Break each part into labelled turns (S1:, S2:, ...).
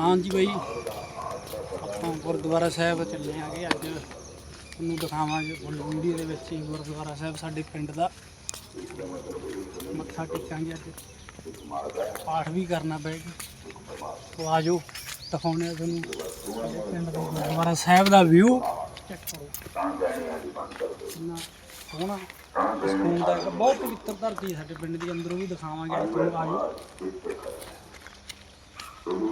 S1: ਹਾਂਜੀ ਬਾਈ।
S2: ਆਪਾਂ ਗੁਰਦੁਆਰਾ ਸਾਹਿਬ ਚੱਲੇ ਆਗੇ ਅੱਜ। ਤੁਹਾਨੂੰ
S1: ਦਿਖਾਵਾਂਗੇ ਫੁੱਲ ਵੀਡੀਓ ਦੇ ਵਿੱਚ ਹੀ ਗੁਰਦੁਆਰਾ ਸਾਹਿਬ, ਸਾਡੇ ਪਿੰਡ ਦਾ।
S2: ਮੱਥਾ ਟੇਕਾਂਗੇ
S1: ਅੱਜ। ਪਾਠ ਵੀ ਕਰਨਾ ਪਏਗਾ ਤੋ ਆਜੋ, ਦਿਖਾਉਂਦੇ ਆ ਤੁਹਾਨੂੰ।
S2: ਪਿੰਡ ਦਾ ਗੁਰਦੁਆਰਾ
S1: ਸਾਹਿਬ ਦਾ ਵਿਊ ਚੈੱਕ ਕਰੋ। ਕਿੰਨਾ ਸੋਹਣਾ।
S2: ਸਕੂਨ ਦਾ ਬਹੁਤ ਪਵਿੱਤਰ
S1: ਧਰਤੀ ਸਾਡੇ ਪਿੰਡ ਦੀ। ਅੰਦਰੋਂ ਵੀ ਦਿਖਾਵਾਂਗੇ। ਅੱਜ ਤੁਹਾਨੂੰ ਆਜੋ।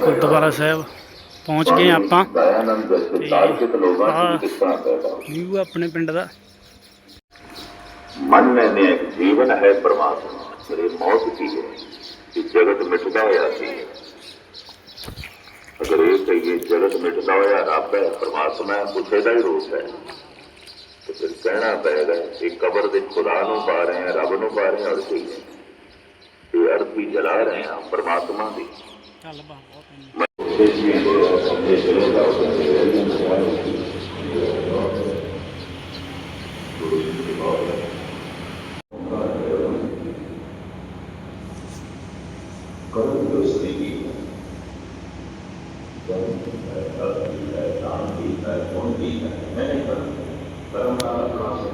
S2: ਗੁਰਦੁਆਰਾ
S1: ਸਾਹਿਬ ਪਹੁੰਚ ਗਏ ਆਪਾਂ। ਵਿਊ ਆਪਣੇ ਪਿੰਡ ਦਾ।
S2: ਮਨ ਮੈਂ ਇੱਕ ਜੀਵਨ ਹੈ ਪਰਮਾਤਮਾ ਮੇਰੇ ਮੌਤ ਕੀ ਹੈ? ਕਿ ਜਗਤ ਮਿਟਦਾ ਹੋਇਆ ਸੀ ਅਗਰ ਇਹ ਕਹੀਏ ਜਗਤ ਮਿਟਦਾ ਹੋਇਆ ਰੱਬ ਹੈ ਪਰਮਾਤਮਾ ਹੈ ਉਸੇ ਦਾ ਹੀ ਰੂਪ ਹੈ। ਤੇ ਫਿਰ ਕਹਿਣਾ ਪਏਗਾ ਇਹ ਕਬਰ ਦੇ ਖੁਦਾ ਨੂੰ ਪਾ ਰਹੇ ਆ ਰੱਬ ਨੂੰ ਪਾ ਰਹੇ ਆ ਅਰਥੀ ਇਹ ਅਰਥ ਵੀ ਜਲਾ ਰਹੇ ਆ ਪਰਮਾਤਮਾ ਦੀ।
S1: ਚੱਲ ਬਾ ਬਹੁਤ
S2: ਕਰਮ ਦੋਸਤੀ ਹੈ ਅਰਥ ਹੈ ਨਾਮ ਦੀ ਹੈ। ਕੌਣ ਦੀ ਹੈ ਮੈਨੇ ਕਰਮ Para